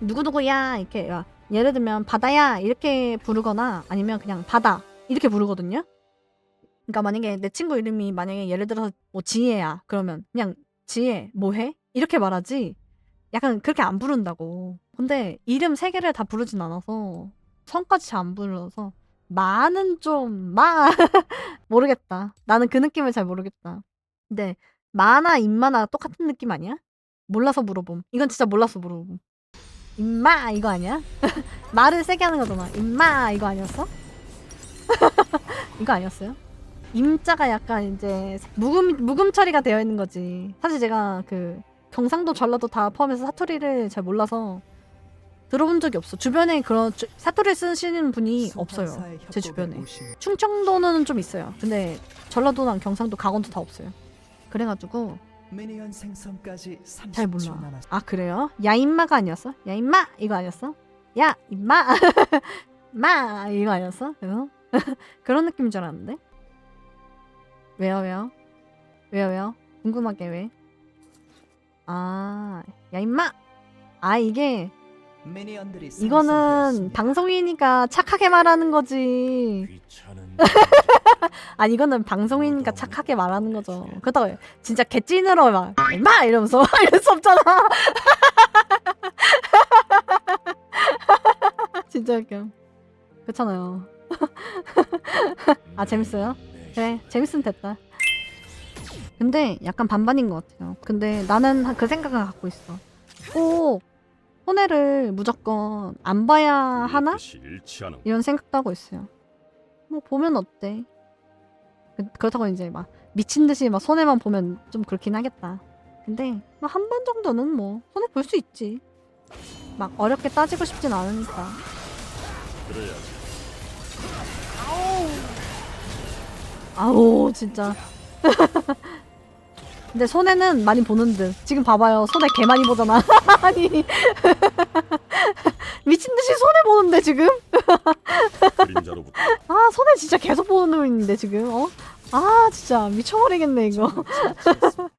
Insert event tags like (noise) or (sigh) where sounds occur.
누구누구야 이렇게 야, 예를 들면 바다야 이렇게 부르거나 아니면 그냥 바다 이렇게 부르거든요. 그러니까 만약에 내 친구 이름이 만약에 예를 들어서 뭐 지혜야 그러면 그냥 지혜 뭐해 이렇게 말하지 약간 그렇게 안 부른다고. 근데 이름 세 개를 다 부르진 않아서 성까지 잘 안 불러서 마는 좀마 (laughs) 모르겠다. 나는 그 느낌을 잘 모르겠다. 근데 마나 임마나 똑같은 느낌 아니야? 몰라서 물어봄. 이건 진짜 몰라서 물어봄. 임마 이거 아니야? (laughs) 말을 세게 하는 거잖아. 임마 이거 아니었어? (laughs) 이거 아니었어요? 임자가 약간 이제 묵음 묵음 처리가 되어 있는 거지. 사실 제가 그 경상도 전라도 다 포함해서 사투리를 잘 몰라서 들어본 적이 없어. 주변에 그런 주- 사투리 쓰시는 분이 없어요. 제 주변에. 충청도는 좀 있어요. 근데 전라도랑 경상도, 강원도 다 없어요. 그래가지고 미니언 생성까지 잘 30초 몰라. 남았. 아 그래요? 야 임마가 아니었어? 야 임마 이거 아니었어? 야 임마 (laughs) 마 이거 아니었어? 그래서 (laughs) 그런 느낌인 줄 알았는데 왜요 왜요 왜요 왜요 궁금하게 왜? 아야 임마 아 이게 미니언들이 이거는 생성되었습니다. 방송이니까 착하게 말하는 거지. 귀찮은 (laughs) 아니 이거는 방송이니까 착하게 말하는 거죠. 그렇다고 진짜 개찐으로 막 임마 이러면서 (laughs) 이럴 수 없잖아. (laughs) 진짜 웃겨. 그렇잖아요. (laughs) 아, 재밌어요? 그래 재밌으면 됐다. 근데 약간 반반인 것 같아요. 근데 나는 그 생각을 갖고 있어. 꼭 손해를 무조건 안 봐야 하나? 일치하는 이런 생각도 하고 있어요. 뭐 보면 어때? 그, 그렇다고 이제 막 미친 듯이 막 손해만 보면 좀 그렇긴 하겠다. 근데 뭐 한 번 정도는 뭐 손해 볼 수 있지. 막 어렵게 따지고 싶진 않으니까. 그래야지. 아우 진짜. (laughs) 근데 손해는 많이 보는 듯. 지금 봐봐요. 손해 개 많이 보잖아. (laughs) 아니 미친 듯이 손해 보는데 지금. (laughs) 그림자로부터 아 손해 진짜 계속 보는 데 지금. 어? 아 진짜 미쳐버리겠네 이거.